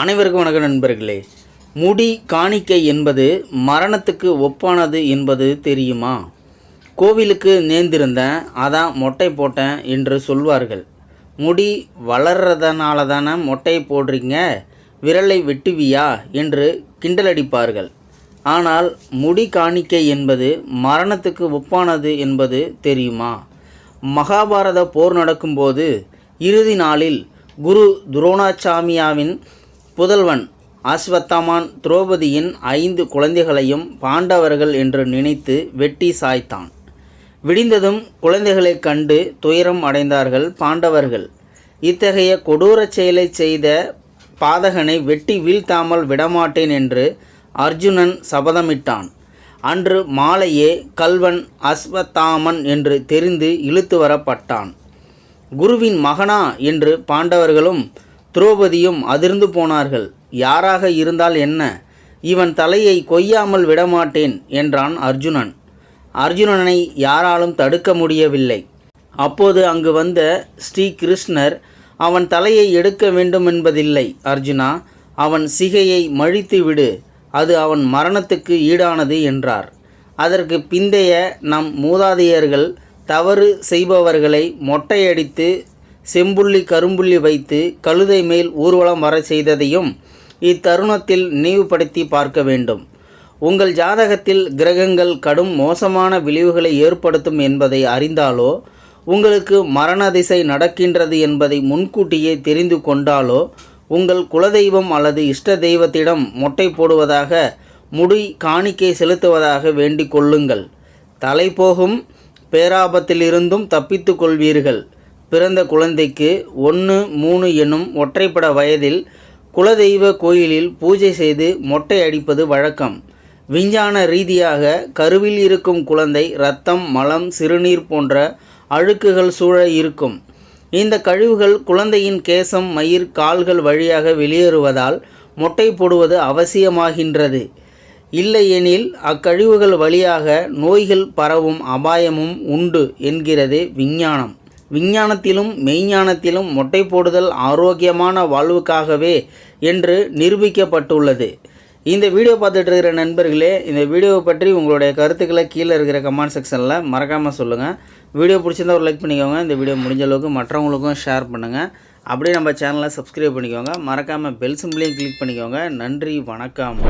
அனைவருக்கும் வணக்கம் நண்பர்களே. முடி காணிக்கை என்பது மரணத்துக்கு ஒப்பானது என்பது தெரியுமா? கோவிலுக்கு நேர்ந்திருந்தேன் அதான் மொட்டை போட்டேன் என்று சொல்வார்கள். முடி வளர்றதுனால தானே மொட்டை போடுறீங்க? விரலை வெட்டுவியா? என்று கிண்டலடிப்பார்கள். ஆனால் முடி காணிக்கை என்பது மரணத்துக்கு ஒப்பானது என்பது தெரியுமா? மகாபாரத போர் நடக்கும்போது இறுதி நாளில் குரு துரோணாச்சாமியாவின் புதல்வன் அஸ்வத்தாமான் திரௌபதியின் ஐந்து குழந்தைகளையும் பாண்டவர்கள் என்று நினைத்து வெட்டி சாய்த்தான். விடிந்ததும் குழந்தைகளைக் கண்டு துயரம் அடைந்தார்கள் பாண்டவர்கள். இத்தகைய கொடூரச் செயலை செய்த பாதகனை வெட்டி வீழ்த்தாமல் விடமாட்டேன் என்று அர்ஜுனன் சபதமிட்டான். அன்று மாலையே கல்வன் அஸ்வத்தாமன் என்று தெரிந்து இழுத்து வரப்பட்டான். குருவின் மகனா என்று பாண்டவர்களும் திரௌபதியும் அதிர்ந்து போனார்கள். யாராக இருந்தால் என்ன? இவன் தலையை கொய்யாமல் விடமாட்டேன் என்றான் அர்ஜுனன். அர்ஜுனனை யாராலும் தடுக்க முடியவில்லை. அப்போது அங்கு வந்த ஸ்ரீ கிருஷ்ணர் அவன் தலையை எடுக்க வேண்டும் என்பதில்லை அர்ஜுனா. அவன் சிகையை மழித்து விடு. அது அவன் மரணத்துக்கு ஈடானது என்றார். அதற்கு பிந்தைய நம் மூதாதையர்கள் தவறு செய்பவர்களை மொட்டையடித்து செம்புள்ளி கரும்புள்ளி வைத்து கழுதை மேல் ஊர்வலம் வர செய்ததையும் இத்தருணத்தில் நினைவுபடுத்தி பார்க்க வேண்டும். உங்கள் ஜாதகத்தில் கிரகங்கள் கடும் மோசமான விளைவுகளை ஏற்படுத்தும் என்பதை அறிந்தாலோ உங்களுக்கு மரண திசை நடக்கின்றது என்பதை முன்கூட்டியே தெரிந்து கொண்டாலோ உங்கள் குலதெய்வம் அல்லது இஷ்ட தெய்வத்திடம் மொட்டை போடுவதாக முடி காணிக்கை செலுத்துவதாக வேண்டிக் கொள்ளுங்கள். தலை போகும் பேராபத்திலிருந்தும் தப்பித்து கொள்வீர்கள். பிறந்த குழந்தைக்கு ஒன்று மூணு என்னும் ஒற்றைப்பட வயதில் குலதெய்வ கோயிலில் பூஜை செய்து மொட்டை அடிப்பது வழக்கம். விஞ்ஞான ரீதியாக கருவில் இருக்கும் குழந்தை இரத்தம் மலம் சிறுநீர் போன்ற அழுக்குகள் சூழ இருக்கும். இந்த கழிவுகள் குழந்தையின் கேசம் மயிர் கால்கள் வழியாக வெளியேறுவதால் மொட்டை போடுவது அவசியமாகின்றது. இல்லையெனில் அக்கழிவுகள் வழியாக நோய்கள் பரவும் அபாயமும் உண்டு என்கிறது விஞ்ஞானம். விஞ்ஞானத்திலும் மெய்ஞானத்திலும் மொட்டை போடுதல் ஆரோக்கியமான வாழ்வுக்காகவே என்று நிரூபிக்கப்பட்டுள்ளது. இந்த வீடியோ பார்த்துட்டு இருக்கிற நண்பர்களே இந்த வீடியோவை பற்றி உங்களுடைய கருத்துக்களை கீழே இருக்கிற கமெண்ட் செக்ஷனில் மறக்காமல் சொல்லுங்கள் வீடியோ பிடிச்சிருந்தா ஒரு லைக் பண்ணிக்கோங்க. இந்த வீடியோ முடிஞ்ச அளவுக்கு மற்றவங்களுக்கும் ஷேர் பண்ணுங்கள் அப்படியே நம்ம சேனலை சப்ஸ்கிரைப் பண்ணிக்கோங்க. மறக்காமல் பெல் சிம்பிளையும் கிளிக் பண்ணிக்கோங்க. நன்றி வணக்கம்.